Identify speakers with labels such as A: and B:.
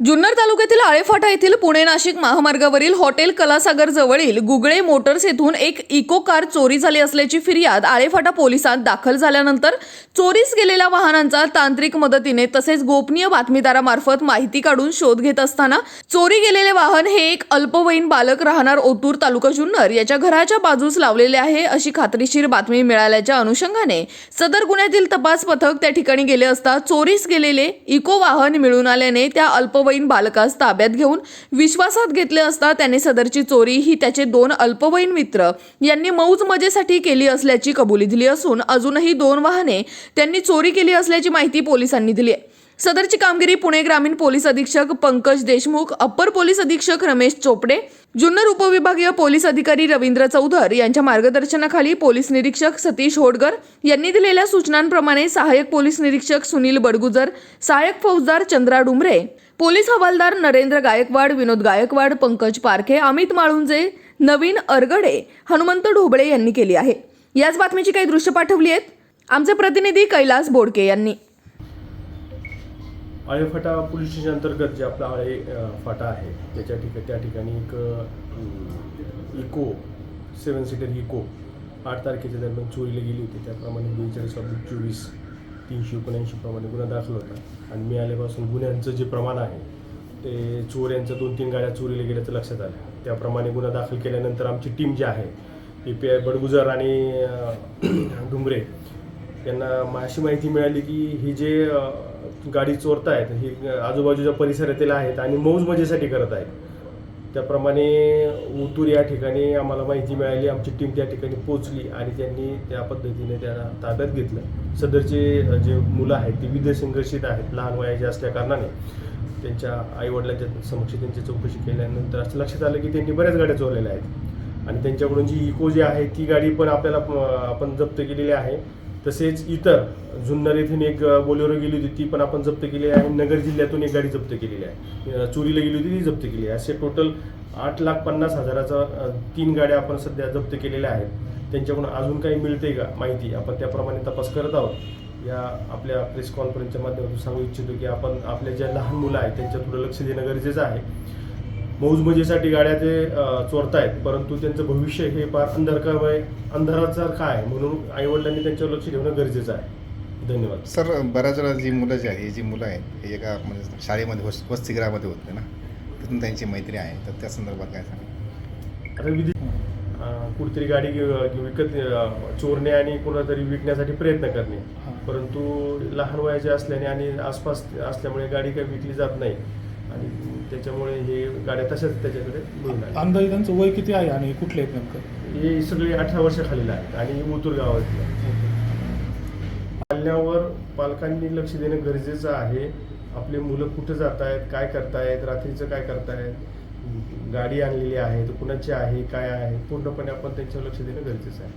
A: जुन्नर तालुक्यातील आळेफाटा येथील पुणे नाशिक महामार्गावरील हॉटेल कलासागर जवळील गुगळे मोटर्स येथून एक इको कार चोरी झाली असल्याची फिर्याद आळेफाटा पोलिसात दाखल झाल्यानंतर चोरीस गेलेल्या वाहनांचा तांत्रिक मदतीने तसेच गोपनीय बातमीदारामार्फत माहिती काढून शोध घेत असताना चोरी गेलेले वाहन हे एक अल्पवयीन बालक राहणार ओतूर तालुका जुन्नर याच्या घराच्या बाजूस लावलेले आहे अशी खात्रीशीर बातमी मिळाल्याच्या अनुषंगाने सदर गुन्ह्यातील तपास पथक त्या ठिकाणी गेले असता चोरीस गेलेले इको वाहन मिळून आल्याने त्या अल्पवयीन बालकास ताब्यात घेऊन विश्वासात घेतले असता त्याने सदरची चोरी ही त्याचे दोन अल्पवयीन मित्र यांनी मौज मजेसाठी केली असल्याची कबुली दिली असून अजूनही दोन वाहने त्यांनी चोरी केली असल्याची माहिती पोलिसांनी दिली आहे. सदरची कामगिरी पुणे ग्रामीण पोलीस अधीक्षक पंकज देशमुख अप्पर पोलीस अधीक्षक रमेश चोपडे जुन्नर उपविभागीय पोलीस अधिकारी रवींद्र चौधर यांच्या मार्गदर्शनाखाली पोलीस निरीक्षक सतीश होडकर यांनी दिलेल्या सूचनांप्रमाणे सहाय्यक पोलीस निरीक्षक सुनील बडगुजर सहाय्यक फौजदार चंद्रा डुमरे पोलीस हवालदार नरेंद्र गायकवाड विनोद गायकवाड पंकज पारखे अमित माळुंजे नवीन अरगडे हनुमंत ढोबळे यांनी केली आहे. याच बातमीची काही दृश्य पाठवली आहेत. आमचे प्रतिनिधी कैलास बोडके यांनी.
B: आळे फाटा पोलीस स्टेशन अंतर्गत जे आपला आळे फाटा आहे त्याच्या ठिकाणी त्या ठिकाणी एक इको सेवन सीटर इको आठ तारखेच्या दरम्यान चोरीला गेली होती. त्याप्रमाणे बेचाळीस ऑब्लिक चोवीस तीनशे एकोणऐंशी प्रमाणे गुन्हा दाखल होता. आणि मी आल्यापासून गुन्ह्यांचं जे प्रमाण आहे ते चोर यांचं दोन तीन गाड्या चोरीला गेल्याचं लक्षात आलं. त्याप्रमाणे गुन्हा दाखल केल्यानंतर आमची टीम जी आहे ए पी आय बडगुजर आणि अ, डुंबरे यांना अशी माहिती मिळाली की ही जे गाडी गाडी चोरतायत ही आजूबाजूच्या परिसरातील आहेत आणि मौज मजेसाठी करत आहेत. त्याप्रमाणे उतूर या ठिकाणी आम्हाला माहिती मिळाली आमची टीम त्या ठिकाणी पोचली आणि त्यांनी त्या पद्धतीने त्यांना ताब्यात घेतलं. सदरचे जे मुलं आहेत ती विद्या संघर्षित आहेत लहान वयाचे असल्याकारणाने त्यांच्या आईवडिलांच्या समक्ष त्यांची चौकशी केल्यानंतर असं लक्षात आलं की त्यांनी बऱ्याच गाड्या चोरलेल्या आहेत. आणि त्यांच्याकडून जी इको जी आहे ती गाडी पण आपल्याला आपण जप्त केलेली आहे. तसेच इतर जुन्नर येथून एक बोलेरो गेली होती ती पण आपण जप्त केली आहे आणि नगर जिल्ह्यातून एक गाडी जप्त केलेली आहे. चोरीला गेली होती ती जप्त केली आहे. असे टोटल आठ लाख पन्नास हजाराचा तीन गाड्या आपण सध्या जप्त केलेल्या आहेत. त्यांच्याकडून अजून काही मिळते का माहिती आपण त्याप्रमाणे तपास करत आहोत. या आपल्या प्रेस कॉन्फरन्सच्या माध्यमातून सांगू इच्छितो की आपण आपल्या ज्या लहान मुलं आहेत त्यांच्या थोडं लक्ष देणं गरजेचं आहे. मौज मजेसाठी गाड्या ते चोरतायत. परंतु त्यांचं भविष्य हे फार अंधकारमय अंधारासारखं आहे. म्हणून आईवडिलांनी त्यांच्यावर लक्ष ठेवणं गरजेचं आहे. धन्यवाद.
C: सर बऱ्याच वेळा जी मुलं जी आहे जी मुलं आहेत हे एका म्हणजे शाळेमध्ये वस वसतिगृहामध्ये होते ना तिथून त्यांची मैत्री आहे. तर त्या संदर्भात काय सांगा
B: आता विधी कुठेतरी गाडी विकत चोरणे आणि कोणातरी विकण्यासाठी प्रयत्न करणे. परंतु लहान वयाचे असल्याने आणि आसपास असल्यामुळे गाडी काही विकली जात नाही. आणि त्याच्यामुळे हे गाड्या तशाच त्याच्याकडे.
D: अंदाजे त्यांचं वय किती आहे आणि कुठले आहेत नेमकं?
B: हे सगळे अठरा वर्षाखालील आहेत आणि उतूर गावातले पालण्यावर पालकांनी लक्ष देणं गरजेचं आहे. आपले मुलं कुठं जात आहेत काय करतायत रात्रीचं काय करतायत गाडी आणलेली आहे तर कुणाची आहे काय आहे पूर्णपणे आपण त्यांच्यावर लक्ष देणं गरजेचं आहे.